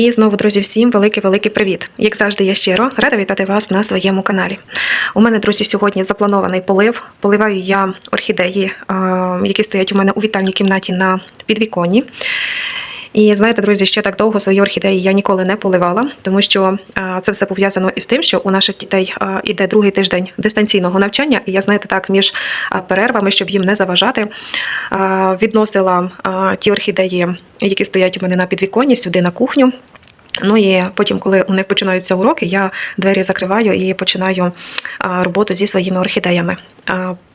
І знову, друзі, всім великий-великий привіт! Як завжди, я щиро рада вітати вас на своєму каналі. У мене, друзі, сьогодні запланований полив. Поливаю я орхідеї, е, які стоять у мене у вітальній кімнаті на підвіконні. І знаєте, друзі, ще так довго свої орхідеї я ніколи не поливала, тому що це все пов'язано із тим, що у наших дітей іде другий тиждень дистанційного навчання, і я знаєте, так між перервами, щоб їм не заважати, відносила ті орхідеї, які стоять у мене на підвіконні, сюди на кухню. Ну і потім, коли у них починаються уроки, я двері закриваю і починаю роботу зі своїми орхідеями.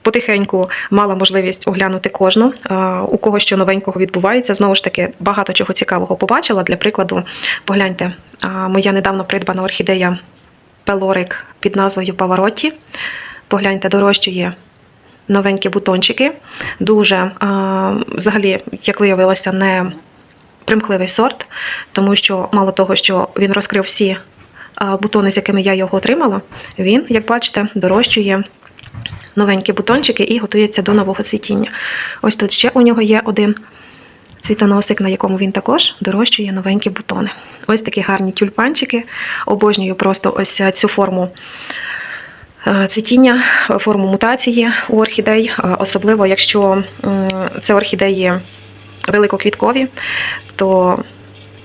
Потихеньку мала можливість оглянути кожну, у кого що новенького відбувається. Знову ж таки, багато чого цікавого побачила. Для прикладу, погляньте, моя недавно придбана орхідея Пелорик під назвою Паваротті. Погляньте, дорожчує новенькі бутончики. Дуже, а, взагалі, як виявилося, не примхливий сорт, тому що мало того, що він розкрив всі бутони, з якими я його отримала, він, як бачите, дорощує новенькі бутончики і готується до нового цвітіння. Ось тут ще у нього є один цвітоносик, на якому він також дорощує новенькі бутони. Ось такі гарні тюльпанчики. Обожнюю просто ось цю форму. е, Цвітіння, форму мутації у орхідей, е, особливо якщо це орхідеї великоквіткові, то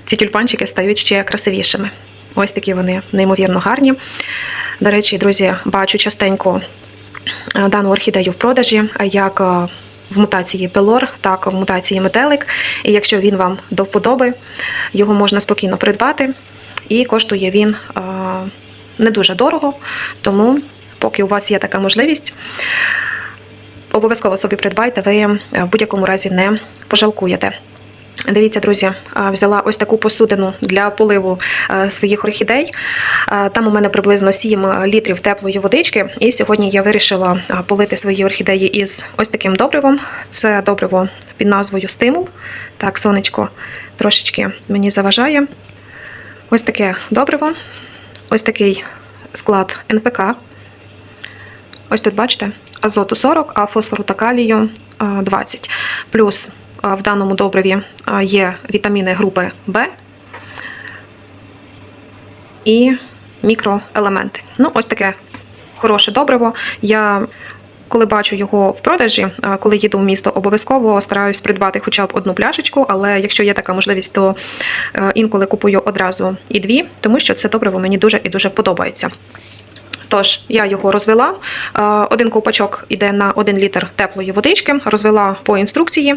ці тюльпанчики стають ще красивішими. Ось такі вони неймовірно гарні. До речі, друзі, бачу частенько е, дану орхідею в продажі, як в мутації пелор, так в мутації метелик. І якщо він вам до вподоби, його можна спокійно придбати. І коштує він не дуже дорого, тому поки у вас є така можливість, обов'язково собі придбайте, ви в будь-якому разі не пожалкуєте. Дивіться, друзі, взяла ось таку посудину для поливу е, своїх орхідей. Там у мене приблизно 7 літрів теплої водички. І сьогодні я вирішила полити свої орхідеї із ось таким добривом. Це добриво під назвою Стимул. Так, сонечко трошечки мені заважає. Ось таке добриво, ось такий склад НПК. Ось тут бачите, азоту 40, а фосфору та калію 20. Плюс в даному добриві є вітаміни групи В і мікроелементи. Ну, ось таке хороше добриво. Я коли бачу його в продажі, коли їду в місто, обов'язково стараюсь придбати хоча б одну пляшечку, але якщо є така можливість, то е, інколи купую одразу і дві, тому що це добриво мені дуже і дуже подобається. Тож я його розвела. Е, Один ковпачок іде на 1 літр теплої водички, розвела по інструкції.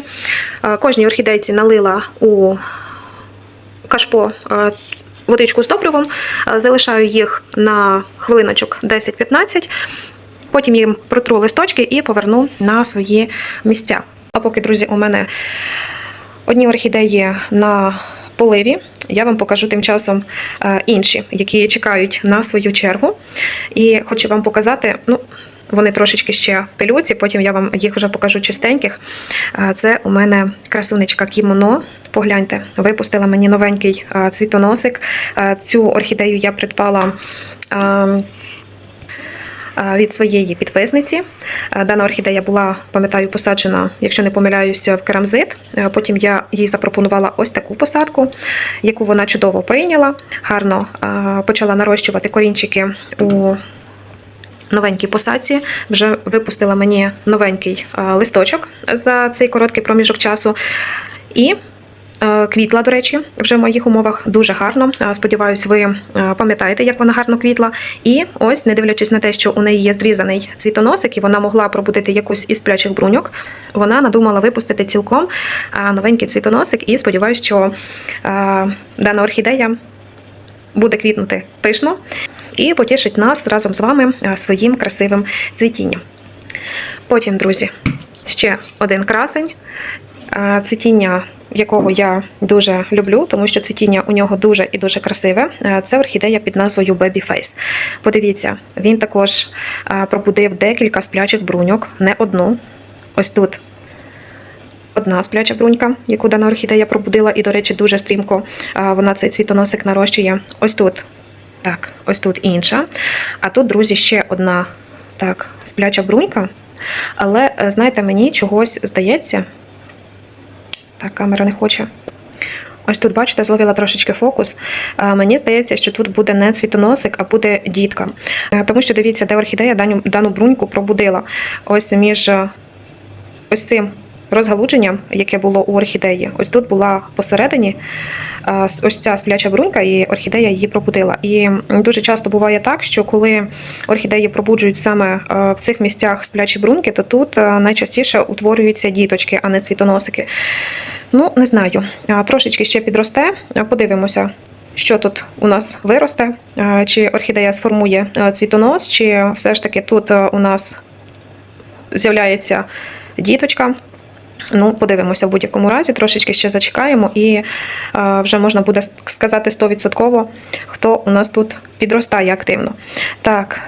Е, Кожній орхідейці налила у кашпо е, водичку з добривом, залишаю їх на хвилиночок 10-15. Потім їм протру листочки і поверну на свої місця. А поки, друзі, у мене одні орхідеї на поливі. Я вам покажу тим часом е, інші, які чекають на свою чергу. І хочу вам показати, ну, вони трошечки ще в пилюці, потім я вам їх вже покажу чистеньких. Е, Це у мене красунечка кімоно. Погляньте, випустила мені новенький е, цвітоносик. Цю орхідею я придбала. Е, Від своєї підписниці. Е, Дана орхідея була, пам'ятаю, посаджена, якщо не помиляюся, в керамзит. Е, Потім я їй запропонувала ось таку посадку, яку вона чудово прийняла. Гарно почала нарощувати корінчики у новенькій посадці. Вже випустила мені новенький листочок за цей короткий проміжок часу. І квітла, до речі, вже в моїх умовах дуже гарно. Е, Сподіваюсь, ви е, пам'ятаєте, як вона гарно квітла. І ось, не дивлячись на те, що у неї є зрізаний цвітоносик, і вона могла пробудити якусь із сплячих бруньок, вона надумала випустити цілком е, новенький цвітоносик. І сподіваюся, що е, дана орхідея буде квітнути пишно і потішить нас разом з вами е, своїм красивим цвітінням. Потім, друзі, ще один красень, е, цвітіння якого я дуже люблю, тому що цвітіння у нього дуже і дуже красиве. Це орхідея під назвою Baby Face. Подивіться, він також пробудив декілька сплячих бруньок, не одну. Ось тут одна спляча брунька, яку дана орхідея пробудила, і, до речі, дуже стрімко вона цей цвітоносик нарощує. Ось тут. Так, ось тут інша. А тут, друзі, ще одна так, спляча брунька. Але, е, знаєте, мені чогось здається. Так, камера не хоче. Ось тут, бачите, зловила трошечки фокус. Мені здається, що тут буде не цвітоносик, а буде дітка. Е, Тому що дивіться, де орхідея дану, дану бруньку пробудила. Ось між е, ось цим розгалудженням, яке було у орхідеї. Ось тут була посередині е, ось ця спляча брунька, і орхідея її пробудила. І дуже часто буває так, що коли орхідеї пробуджують саме е, в цих місцях сплячі бруньки, то тут е, найчастіше утворюються діточки, а не цвітоносики. Ну, не знаю. Трошечки ще підросте. Подивимося, що тут у нас виросте, чи орхідея сформує цвітонос, чи все ж таки тут у нас з'являється діточка. Ну, подивимося в будь-якому разі, трошечки ще зачекаємо, і е, вже можна буде сказати 100%, хто у нас тут підростає активно. Так.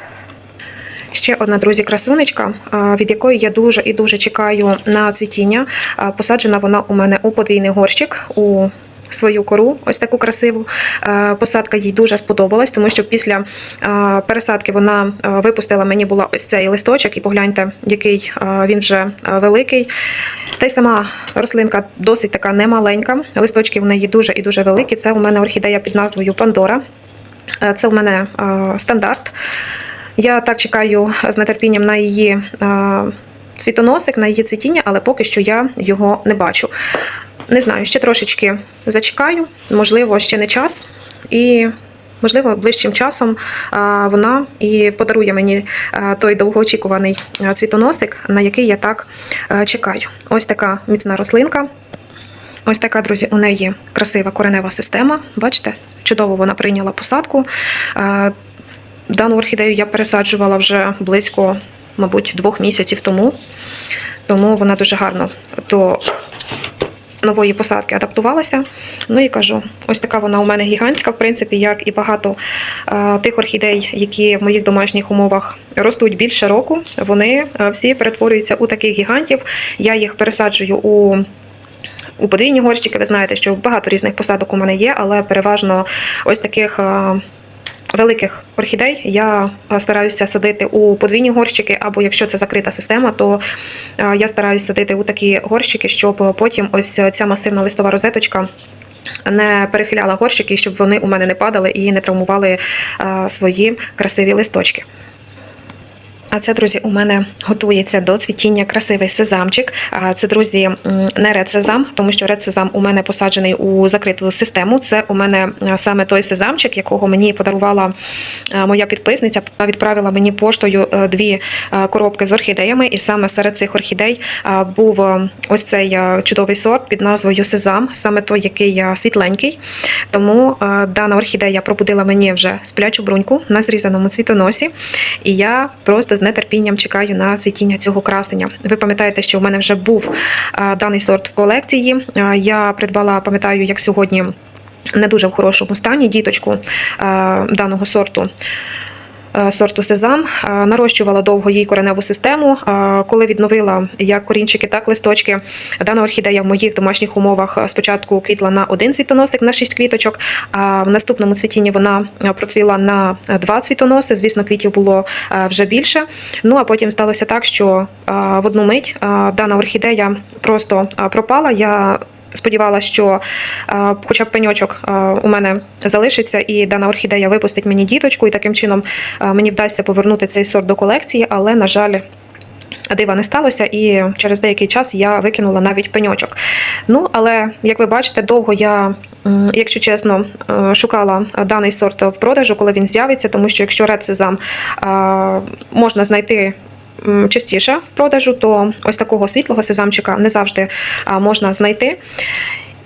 Ще одна, друзі, красунечка, а, від якої я дуже і дуже чекаю на цвітіння. А, Посаджена вона у мене у подвійний горщик. у Свою кору, ось таку красиву. Е, Посадка їй дуже сподобалась, тому що після е, пересадки вона е, випустила мені була ось цей листочок, і погляньте, який він вже великий. Та й сама рослинка досить така немаленька. Листочки в неї дуже і дуже великі. Це у мене орхідея під назвою Пандора. Це у мене стандарт. Я так чекаю з нетерпінням на її цвітоносик, на її цвітіння, але поки що я його не бачу. Не знаю, ще трошечки зачекаю, можливо, ще не час. І, можливо, ближчим часом вона і подарує мені той довгоочікуваний цвітоносик, на який я так чекаю. Ось така міцна рослинка. Ось така, друзі, у неї красива коренева система. Бачите, чудово вона прийняла посадку. Дану орхідею я пересаджувала вже близько, мабуть, двох місяців тому. Тому вона дуже гарно до нової посадки адаптувалася. Ну і кажу, ось така вона у мене гігантська, в принципі, як і багато е, тих орхідей, які в моїх домашніх умовах ростуть більше року. Вони е, всі перетворюються у таких гігантів. Я їх пересаджую у. У подвійні горщики, ви знаєте, що багато різних посадок у мене є, але переважно ось таких е, великих орхідей я е, стараюся садити у подвійні горщики, або якщо це закрита система, то е, я стараюся садити у такі горщики, щоб потім ось ця масивна листова розеточка. Не перехиляла горщики, щоб вони у мене не падали і не травмували е, свої красиві листочки. А це, друзі, у мене готується до цвітіння красивий сезамчик. Це, друзі, не ред сезам, тому що ред сезам у мене посаджений у закриту систему. Це у мене е, саме той сезамчик, якого мені подарувала е, моя підписниця. Вона відправила мені поштою е, дві коробки з орхідеями, і саме серед цих орхідей був ось цей чудовий сорт під назвою Сезам, саме той, який світленький. Тому дана орхідея пробудила мені вже сплячу бруньку на зрізаному цвітоносі. І я просто нетерпінням чекаю на цвітіння цього красення. Ви пам'ятаєте, що в мене вже був е, даний сорт в колекції. Е, Я придбала, пам'ятаю, як сьогодні. Не дуже в хорошому стані діточку е, даного сорту. Е, Сорту сезам Е, нарощувала довго їй кореневу систему. Е, Коли відновила як корінчики, так листочки, дана орхідея в моїх домашніх умовах спочатку квітла на один цвітоносик на 6 квіточок, а в наступному цвітінні вона процвіла на два цвітоноси. Звісно, квітів було вже більше. Ну а потім сталося так, що в одну мить дана орхідея просто пропала. Я Сподівалася, що е, хоча б пеньочок е, у мене залишиться, і дана орхідея випустить мені діточку, і таким чином е, мені вдасться повернути цей сорт до колекції, але, на жаль, дива не сталося, і через деякий час я викинула навіть пеньочок. Ну, але як ви бачите, довго я, якщо чесно, шукала даний сорт в продажу, коли він з'явиться, тому що якщо рецезам можна знайти. Частіше в продажу, то ось такого світлого сезамчика не завжди можна знайти.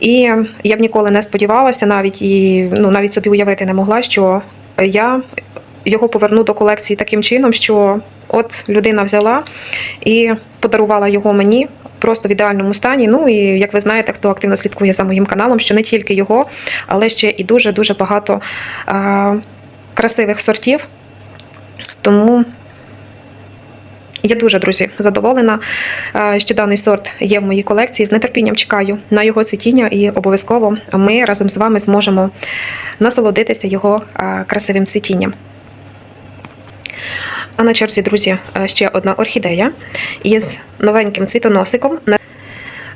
І я б ніколи не сподівалася, навіть і ну навіть собі уявити не могла, що я його поверну до колекції таким чином, що от людина взяла і подарувала його мені. Просто в ідеальному стані. Ну і як ви знаєте, хто активно слідкує за моїм каналом, що не тільки його, але ще і дуже дуже багато а, красивих сортів. Тому я дуже, друзі, задоволена, е, що даний сорт є в моїй колекції. З нетерпінням чекаю на його цвітіння, і обов'язково ми разом з вами зможемо насолодитися його е, красивим цвітінням. А на черзі, друзі, е, ще одна орхідея із новеньким цвітоносиком.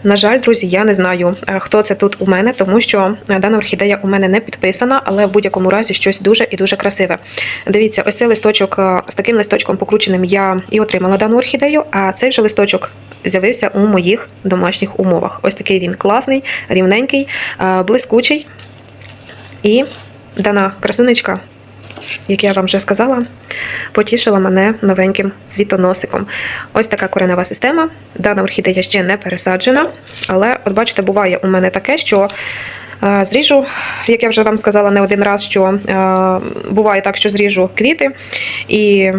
На жаль, друзі, я не знаю, е, хто це тут у мене, тому що е, дана орхідея у мене не підписана, але в будь-якому разі щось дуже і дуже красиве. Дивіться, ось цей листочок е, з таким листочком покрученим я і отримала дану орхідею, а цей вже листочок з'явився у моїх домашніх умовах. Ось такий він класний, рівненький, блискучий. І дана красунечка, як я вам вже сказала, потішила мене новеньким світоносиком. Ось така коренева система. Дана орхідея ще не пересаджена, але, от бачите, буває у мене таке, що е, зріжу, як я вже вам сказала не один раз, що е, буває так, що зріжу квіти і.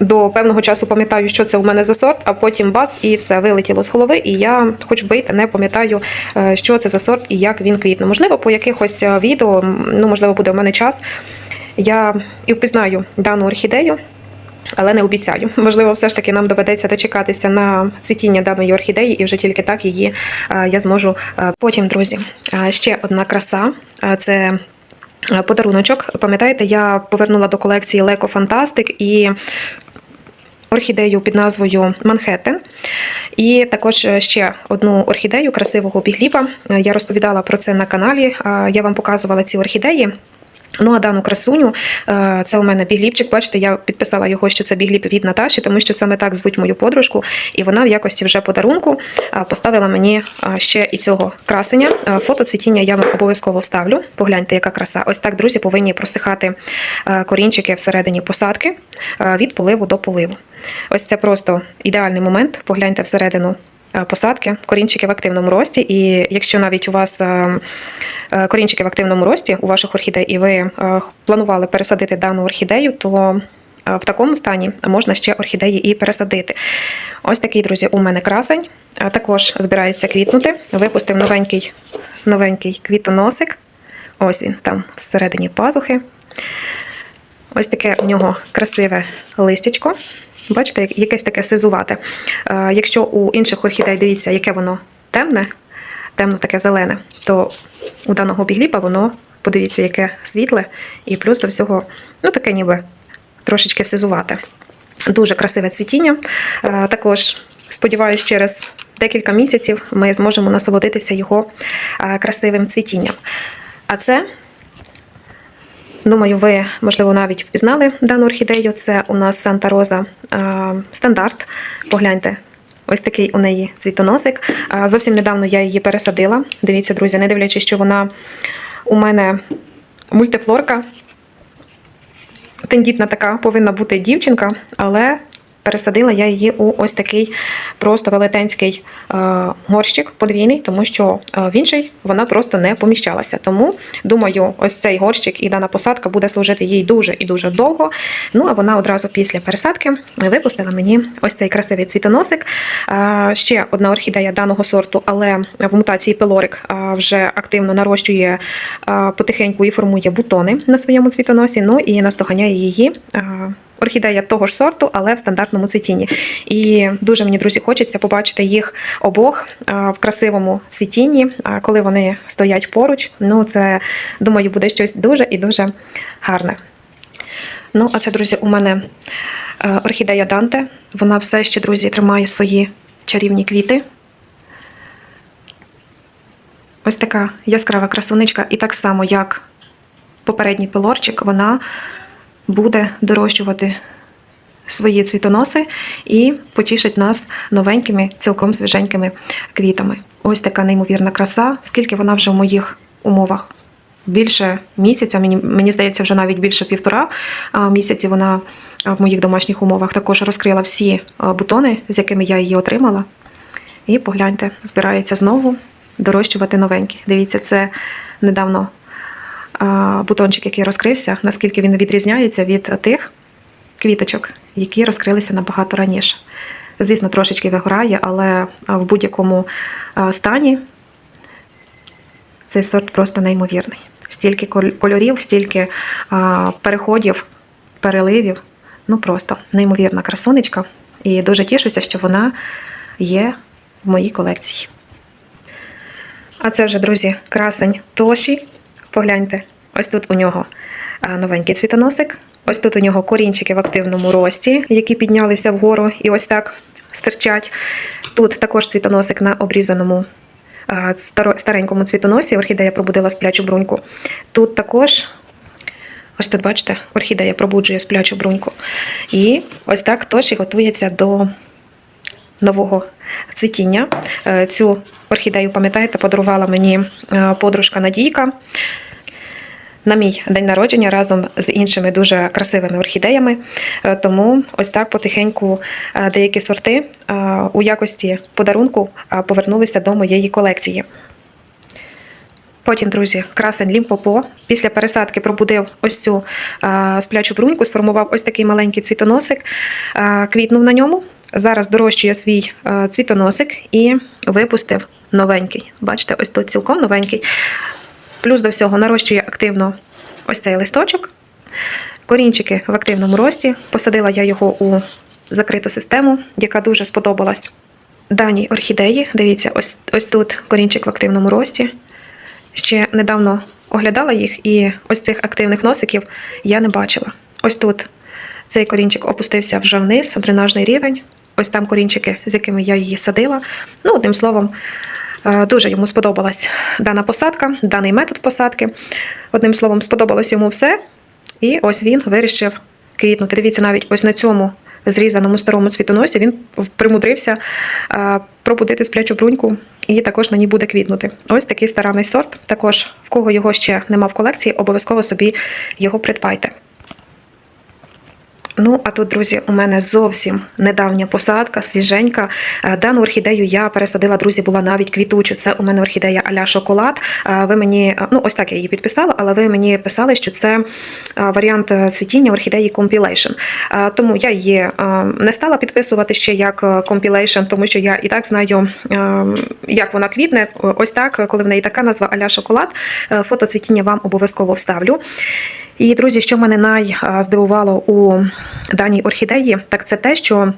До певного часу пам'ятаю, що це у мене за сорт, а потім бац, і все вилетіло з голови. І я, хоч бийте, не пам'ятаю, е, що це за сорт і як він квітне. Можливо, по якихось е, відео, ну можливо, буде у мене час. Я і впізнаю дану орхідею, але не обіцяю. Можливо, все ж таки нам доведеться дочекатися на цвітіння даної орхідеї, і вже тільки так її е, я зможу. Потім, друзі, ще одна краса. Це подаруночок. Пам'ятаєте, я повернула до колекції Леко Фантастик і орхідею під назвою Манхеттен. І також е, ще одну орхідею красивого бігліпа. Е, Я розповідала про це на каналі. Я вам показувала ці орхідеї. Ну, а дану красуню, е, це у мене бігліпчик. Бачите, я підписала його, що це бігліп від Наташі, тому що саме так звуть мою подружку. І вона в якості вже подарунку е, поставила мені е, ще і цього красення. Фото цвітіння я вам обов'язково вставлю. Погляньте, яка краса. Ось так, друзі, повинні просихати корінчики всередині посадки від поливу до поливу. Ось це просто ідеальний момент. Погляньте всередину посадки, корінчики в активному рості. І якщо навіть у вас е, е, корінчики в активному рості у ваших орхідей, і ви е, планували пересадити дану орхідею, то е, в такому стані можна ще орхідеї і пересадити. Ось такий, друзі, у мене красень. Е, Також збирається квітнути. Випустив новенький, новенький квітоносик. Ось він там всередині пазухи. Ось таке у нього красиве листячко. Бачите, якесь таке сизувате. Е, Якщо у інших орхідей дивіться, яке воно темне, темно таке зелене, то у даного бігліпа воно, подивіться, яке світле, і плюс до всього, ну таке ніби трошечки сизувате. Дуже красиве цвітіння. Е, Також сподіваюся, через декілька місяців ми зможемо насолодитися його е, красивим цвітінням. А це Думаю, ви, можливо, навіть впізнали дану орхідею. Це у нас Санта Роза стандарт. Погляньте, ось такий у неї цвітоносик. Зовсім недавно я її пересадила. Дивіться, друзі, не дивлячись, що вона у мене мультифлорка. Тендітна така повинна бути дівчинка, але пересадила я її у ось такий просто велетенський е, горщик подвійний, тому що е, в інший вона просто не поміщалася. Тому думаю, ось цей горщик і дана посадка буде служити їй дуже і дуже довго. Ну а вона одразу після пересадки випустила мені ось цей красивий цвітоносик. Е, ще одна орхідея даного сорту, але в мутації пелорик е, вже активно нарощує потихеньку і формує бутони на своєму цвітоносі. Ну і наздоганяє її. Орхідея того ж сорту, але в стандартному цвітінні. І дуже мені, друзі, хочеться побачити їх обох в красивому цвітінні, коли вони стоять поруч. Ну, це, думаю, буде щось дуже і дуже гарне. Ну, а це, друзі, у мене е, орхідея Данте. Вона все ще, друзі, тримає свої чарівні квіти. Ось така яскрава красуничка, і так само, як попередній пилорчик, вона буде дорощувати свої цвітоноси і потішить нас новенькими, цілком свіженькими квітами. Ось така неймовірна краса, скільки вона вже в моїх умовах. Більше місяця, мені, мені здається, вже навіть більше півтора місяці вона в моїх домашніх умовах також розкрила всі бутони, з якими я її отримала. І погляньте, збирається знову дорощувати новенькі. Дивіться, це недавно бутончик, який розкрився, наскільки він відрізняється від тих квіточок, які розкрилися набагато раніше. Звісно, трошечки вигорає, але в будь-якому стані цей сорт просто неймовірний. Стільки кольорів, стільки переходів, переливів. Ну просто неймовірна красунечка. І дуже тішуся, що вона є в моїй колекції. А це вже, друзі, красень Тоші. Погляньте, ось тут у нього новенький цвітоносик. Ось тут у нього корінчики в активному рості, які піднялися вгору і ось так стирчать. Тут також цвітоносик на обрізаному старенькому цвітоносі. Орхідея пробудила сплячу бруньку. Тут також. Ось тут, бачите, орхідея пробуджує сплячу бруньку. І ось так теж і готується до нового цвітіння. Е, Цю орхідею, пам'ятаєте, подарувала мені е, подружка Надійка на мій день народження разом з іншими дуже красивими орхідеями. Е, Тому ось так потихеньку е, деякі сорти е, у якості подарунку повернулися до моєї колекції. Потім, друзі, красень лімпопо після пересадки пробудив ось цю сплячу бруньку, сформував ось такий маленький цвітоносик, квітнув на ньому. Зараз дорощує свій цвітоносик і випустив новенький. Бачите, ось тут цілком новенький. Плюс до всього нарощує активно ось цей листочок. Корінчики в активному рості. Посадила я його у закриту систему, яка дуже сподобалась даній орхідеї. Дивіться, ось, ось тут корінчик в активному рості. Ще недавно оглядала їх, і ось цих активних носиків я не бачила. Ось тут цей корінчик опустився вже вниз, дренажний рівень. Ось там корінчики, з якими я її садила. Ну, одним словом, дуже йому сподобалась дана посадка, даний метод посадки. Одним словом, сподобалось йому все. І ось він вирішив квітнути. Дивіться, навіть ось на цьому зрізаному старому цвітоносі він примудрився е, пробудити сплячу бруньку і також на ній буде квітнути. Ось такий старанний сорт. Також в кого його ще нема в колекції, обов'язково собі його придбайте. Ну, а тут, друзі, у мене зовсім недавня посадка, свіженька. Е, Дану орхідею я пересадила, друзі, була навіть квітучу. Це у мене орхідея Аля Шоколад. Е, Ви мені, е, ну ось так я її підписала, але ви мені писали, що це варіант цвітіння орхідеї. Е, Тому я її не стала підписувати ще як Compilation, тому що я і так знаю, як вона квітне. Ось так, коли в неї така назва Аля Шоколад. Фото цвітіння вам обов'язково вставлю. І, друзі, що мене найздивувало у даній орхідеї, так це те, що.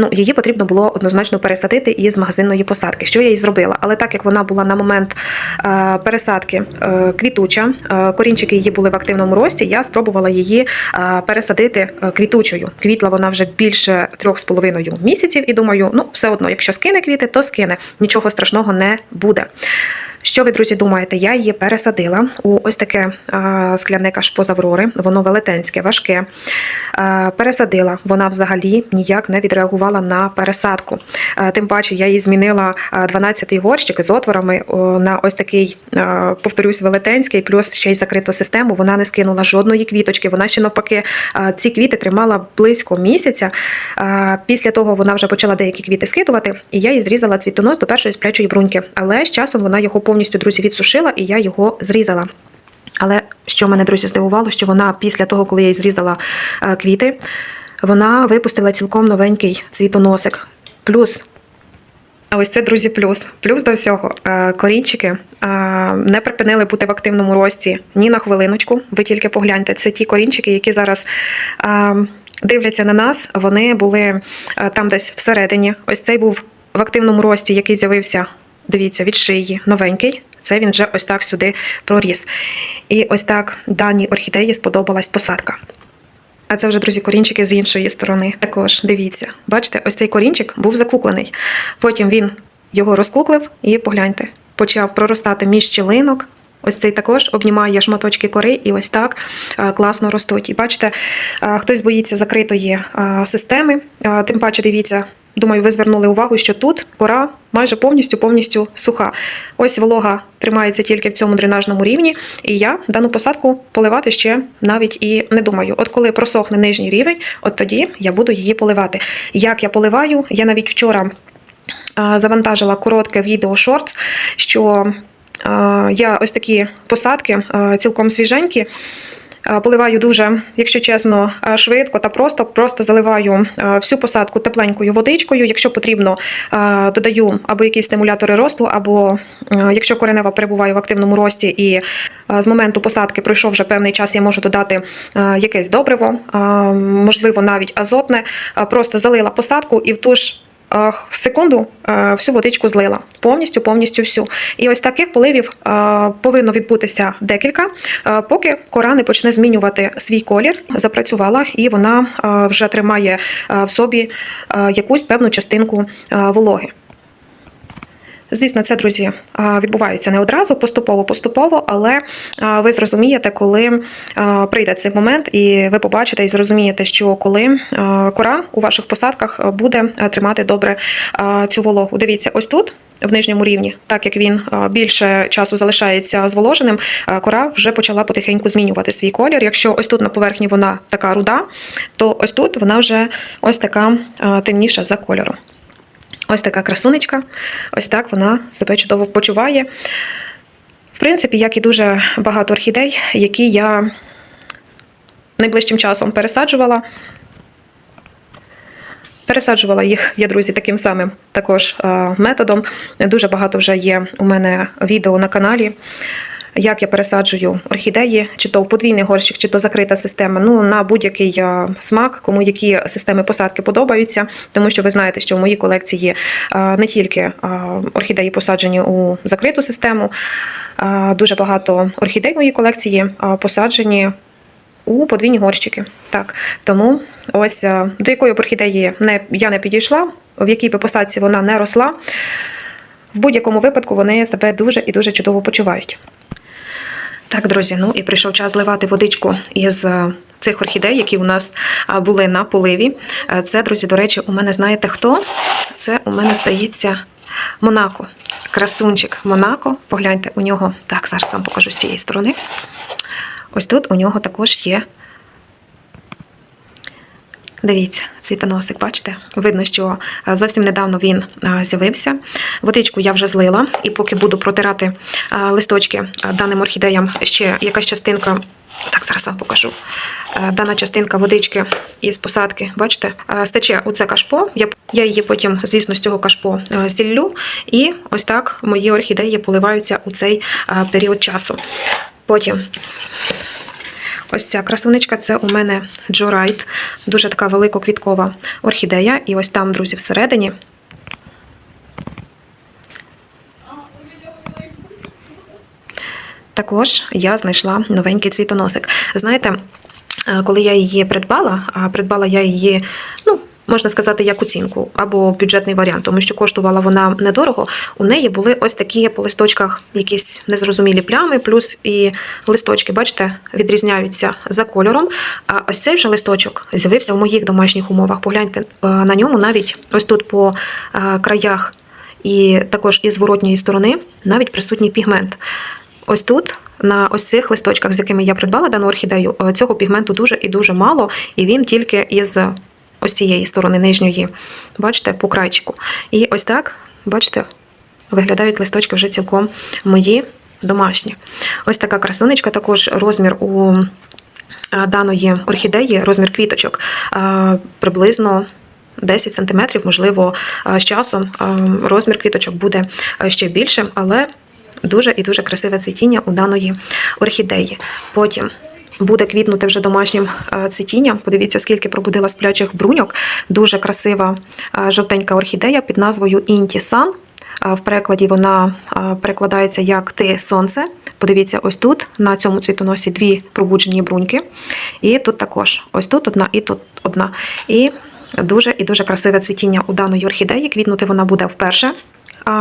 Ну, її потрібно було однозначно пересадити із магазинної посадки, що я і зробила. Але так як вона була на момент пересадки е, квітуча, е, корінчики її були в активному рості, я спробувала її пересадити е, квітучою. Квітла вона вже більше трьох з половиною місяців, і думаю, ну все одно, якщо скине квіти, то скине. Нічого страшного не буде. Що ви, друзі, думаєте? Я її пересадила у ось таке скляне кашпо з воно велетенське, важке. Пересадила, вона взагалі ніяк не відреагувала на пересадку. Тим паче, я її змінила 12-й горщик з отворами на ось такий, повторюсь, велетенський, плюс ще й закриту систему. Вона не скинула жодної квіточки. Вона ще навпаки ці квіти тримала близько місяця. Після того вона вже почала деякі квіти скидувати, і я їй зрізала цвітонос до першої сплячої бруньки. Але з часом вона його повністю друзі відсушила, і я його зрізала. Але що мене друзі здивувало, що вона після того, коли я їй зрізала е, квіти, вона випустила цілком новенький цвітоносик. Плюс. Ось це, друзі, плюс. Плюс до всього. е, Корінчики е, не припинили бути в активному рості ні на хвилиночку. Ви тільки погляньте. Це ті корінчики, які зараз дивляться на нас. Вони були там десь всередині. Ось цей був в активному рості, який з'явився, дивіться, від шиї, новенький. Це він вже ось так сюди проріс. І ось так даній орхідеї сподобалась посадка. А це вже, друзі, корінчики з іншої сторони. Також дивіться, бачите, ось цей корінчик був закуклений. Потім він його розкуклив і погляньте, почав проростати між щілинок. Ось цей також обнімає шматочки кори і ось так е, класно ростуть. І бачите, е, хтось боїться закритої е, системи. Тим паче, дивіться, думаю, ви звернули увагу, що тут кора майже повністю повністю суха. Ось волога тримається тільки в цьому дренажному рівні, і я дану посадку поливати ще навіть і не думаю. От коли просохне нижній рівень, от тоді я буду її поливати. Як я поливаю, я навіть вчора завантажила коротке відео шортс, що я ось такі посадки цілком свіженькі. Поливаю дуже, якщо чесно, швидко та просто. Просто заливаю всю посадку тепленькою водичкою. Якщо потрібно, додаю або якісь стимулятори росту, або якщо коренева перебуває в активному рості і з моменту посадки пройшов вже певний час, я можу додати якесь добриво, можливо, навіть азотне. Просто залила посадку і в ту ж е, секунду е, всю водичку злила. Повністю, повністю всю. І ось таких поливів е, повинно відбутися декілька, поки кора не почне змінювати свій колір, запрацювала, і вона вже тримає в собі якусь певну частинку вологи. Звісно, це, друзі, відбувається не одразу, поступово-поступово, але ви зрозумієте, коли прийде цей момент, і ви побачите і зрозумієте, що коли кора у ваших посадках буде тримати добре цю вологу. Дивіться, ось тут. В нижньому рівні, так як він більше часу залишається зволоженим, кора вже почала потихеньку змінювати свій колір. Якщо ось тут на поверхні вона така руда, то ось тут вона вже ось така темніша за кольором. Ось така красунечка, ось так вона себе чудово почуває. В принципі, як і дуже багато орхідей, які я найближчим часом пересаджувала. Пересаджувала їх я, друзі, таким самим також методом. Дуже багато вже є у мене відео на каналі. Як я пересаджую орхідеї, чи то в подвійний горщик, чи то закрита система. Ну на будь-який е, смак, кому які системи посадки подобаються, тому що ви знаєте, що в моїй колекції е, не тільки е, орхідеї посаджені у закриту систему, дуже багато орхідей в моїй колекції посаджені у подвійні горщики. Так, тому ось до якої орхідеї не, я не підійшла, в якій би посадці вона не росла. В будь-якому випадку вони себе дуже і дуже чудово почувають. Так, друзі, ну і прийшов час зливати водичку із е, цих орхідей, які у нас були на поливі. Е, Це, друзі, до речі, у мене знаєте хто? Це у мене здається Монако. Красунчик Монако. Погляньте, у нього. Так, зараз вам покажу з цієї сторони. Ось тут у нього також є. Дивіться, цвітоносик, бачите? Видно, що зовсім недавно він з'явився. Водичку я вже злила, і поки буду протирати листочки даним орхідеям, ще якась частинка. Так, зараз вам покажу. Е, Дана частинка водички із посадки, бачите, е, стече у це кашпо. Я, її потім, звісно, з цього кашпо е, зіллю. І ось так мої орхідеї поливаються у цей е, період часу. Потім Ось ця красунечка це у мене Джорайт, дуже така великоквіткова орхідея. І ось там, друзі, всередині. Також я знайшла новенький цвітоносик. Знаєте, е, коли я її придбала, а придбала я її, ну, можна сказати, як оцінку або бюджетний варіант, тому що коштувала вона недорого. У неї були ось такі по листочках якісь незрозумілі плями, плюс і листочки, бачите, відрізняються за кольором. А ось цей вже листочок з'явився в моїх домашніх умовах. Погляньте е, на ньому навіть ось тут по е, краях і також із зворотньої сторони навіть присутній пігмент. Ось тут, на ось цих листочках, з якими я придбала дану орхідею, е, цього пігменту дуже і дуже мало, і він тільки із ось цієї сторони нижньої, бачите, по крайчику. І ось так, бачите, виглядають листочки вже цілком мої домашні. Ось така красунечка, також розмір у е, даної орхідеї, розмір квіточок е, приблизно. 10 см, можливо, е, з часом розмір квіточок буде ще більшим, але дуже і дуже красиве цвітіння у даної орхідеї. Потім буде квітнути вже домашнім е, цвітінням. Подивіться, скільки пробудила сплячих бруньок. Дуже красива е, жовтенька орхідея під назвою Інтісан. В перекладі вона е, перекладається як Ти сонце. Подивіться, ось тут на цьому цвітоносі дві пробуджені бруньки. І тут також ось тут одна, і тут одна. І дуже і дуже красиве цвітіння у даної орхідеї. Квітнути вона буде вперше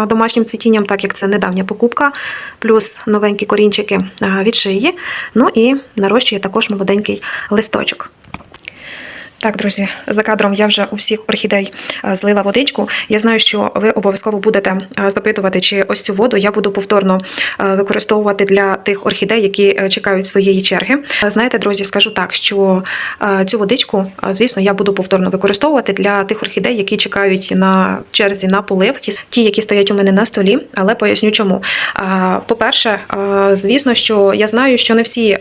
домашнім цвітінням, так як це недавня покупка, плюс новенькі корінчики від шиї. Ну і нарощує також молоденький листочок. Так, друзі, за кадром я вже у всіх орхідей е, злила водичку. Я знаю, що ви обов'язково будете е, запитувати, чи ось цю воду я буду повторно е, використовувати для тих орхідей, які чекають своєї черги. Знаєте, друзі, скажу так, що цю водичку, звісно, я буду повторно використовувати для тих орхідей, які чекають на черзі на полив, ті, які стоять у мене на столі, але поясню чому. По-перше, звісно, що я знаю, що не всі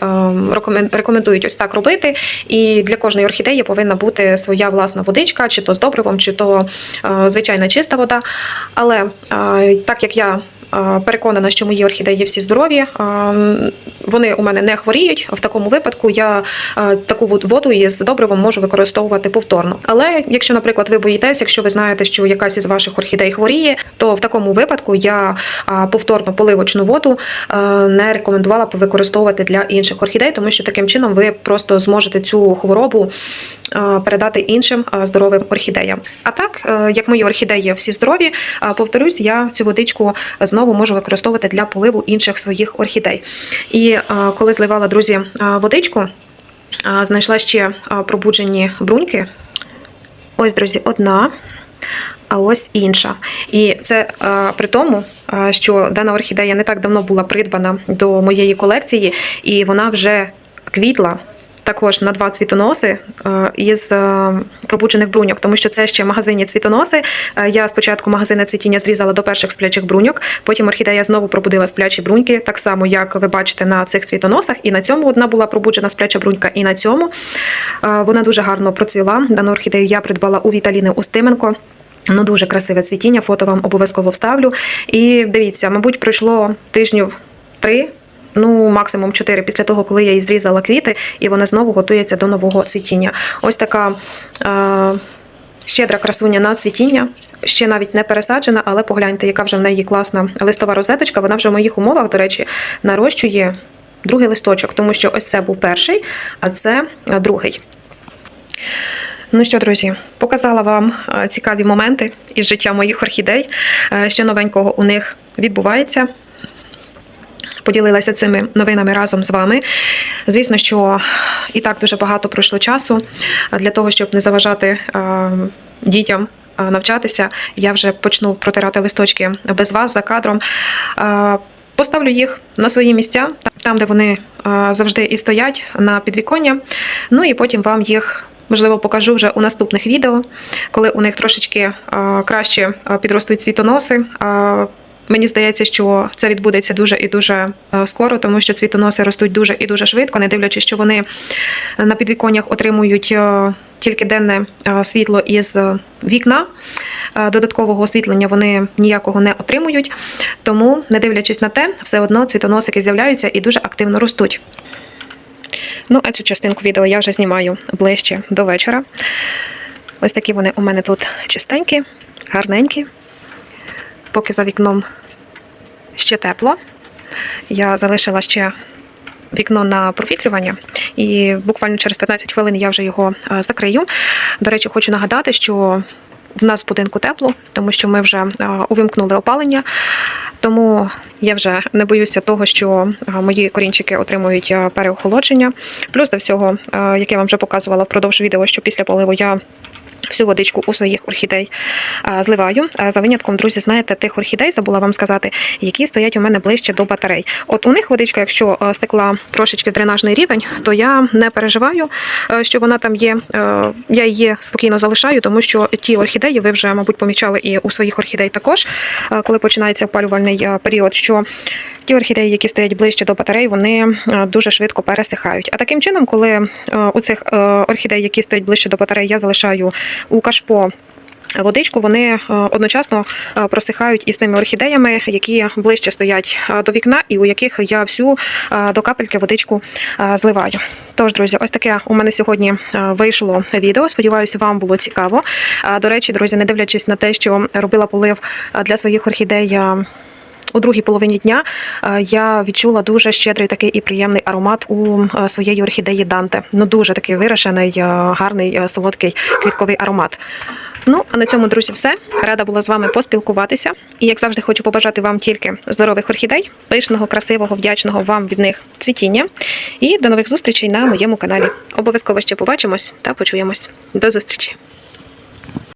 рекомендують ось так робити, і для кожної орхідеї повинна бути своя власна водичка, чи то з добривом, чи то е, звичайна чиста вода. Але е, так як я переконана, що мої орхідеї всі здорові, вони у мене не хворіють. В такому випадку я таку вод- воду із добривом можу використовувати повторно. Але якщо, наприклад, ви боїтесь, якщо ви знаєте, що якась із ваших орхідей хворіє, то в такому випадку я повторно поливочну воду не рекомендувала б використовувати для інших орхідей, тому що таким чином ви просто зможете цю хворобу передати іншим здоровим орхідеям. А так, е, як мої орхідеї всі здорові, повторюсь, я цю водичку знову можу використовувати для поливу інших своїх орхідей. І е, коли зливала друзі е, водичку, е, знайшла ще пробуджені бруньки. Ось, друзі, одна. А ось інша. І це е, при тому, е, що дана орхідея не так давно була придбана до моєї колекції, і вона вже квітла також на два цвітоноси е, із е, пробуджених бруньок, тому що це ще магазинні цвітоноси. Е, я спочатку магазинне цвітіння зрізала до перших сплячих бруньок, потім орхідея знову пробудила сплячі бруньки, так само, як ви бачите на цих цвітоносах. І на цьому одна була пробуджена спляча брунька, і на цьому вона дуже гарно процвіла. Дану орхідею я придбала у Віталіни Устименко. Ну, дуже красиве цвітіння, фото вам обов'язково вставлю. І дивіться, мабуть, пройшло тижнів три, ну максимум чотири після того, коли я їй зрізала квіти, і вона знову готується до нового цвітіння. Ось така е, щедра красуня на цвітіння. Ще навіть не пересаджена, але погляньте, яка вже в неї класна листова розеточка. Вона вже в моїх умовах, до речі, нарощує другий листочок, тому що ось це був перший, а це е, другий. Ну що, друзі, показала вам е, цікаві моменти із життя моїх орхідей, е, що новенького у них відбувається. Поділилася цими новинами разом з вами. Звісно, що і так дуже багато пройшло часу для того, щоб не заважати дітям навчатися. Я вже почну протирати листочки без вас за кадром. Поставлю їх на свої місця, там, де вони завжди і стоять на підвіконня. Ну і потім вам їх. Можливо, покажу вже у наступних відео, коли у них трошечки краще підростуть цвітоноси. Мені здається, що це відбудеться дуже і дуже е, скоро, тому що цвітоноси ростуть дуже і дуже швидко, не дивлячись, що вони на підвіконнях отримують е, тільки денне е, світло із вікна. Додаткового освітлення вони ніякого не отримують. Тому, не дивлячись на те, все одно цвітоносики з'являються і дуже активно ростуть. Ну, а цю частинку відео я вже знімаю ближче до вечора. Ось такі вони у мене тут чистенькі, гарненькі. Поки за вікном ще тепло. Я залишила ще вікно на провітрювання, і буквально через 15 хвилин я вже його е, закрию. До речі, хочу нагадати, що в нас в будинку тепло, тому що ми вже е, увімкнули опалення. Тому я вже не боюся того, що е, мої корінчики отримують переохолодження. Плюс до всього, як я вам вже показувала впродовж відео, що після поливу я всю водичку у своїх орхідей зливаю. За винятком, друзі, знаєте, тих орхідей забула вам сказати, які стоять у мене ближче до батарей. От у них водичка, якщо стекла трошечки в дренажний рівень, то я не переживаю, що вона там є. Я її спокійно залишаю, тому що ті орхідеї, ви вже, мабуть, помічали і у своїх орхідей також, коли починається опалювальний період, що Ті орхідеї, які стоять ближче до батарей, вони дуже швидко пересихають. А таким чином, коли у цих орхідей, які стоять ближче до батарей, я залишаю у кашпо. Водичку вони е, одночасно е, просихають із тими орхідеями, які ближче стоять е, до вікна, і у яких я всю до капельки водичку зливаю. Тож, друзі, ось таке у мене сьогодні вийшло відео. Сподіваюся, вам було цікаво. До речі, друзі, не дивлячись на те, що робила полив для своїх орхідей. У другій половині дня е, я відчула дуже щедрий такий і приємний аромат у е, своєї орхідеї Данте. Ну дуже такий вирашений, е, гарний, солодкий квітковий аромат. Ну, а на цьому, друзі, все. Рада була з вами поспілкуватися. І як завжди, хочу побажати вам тільки здорових орхідей, пишного, красивого, вдячного вам від них цвітіння. І до нових зустрічей на моєму каналі. Обов'язково ще побачимось та почуємось. До зустрічі!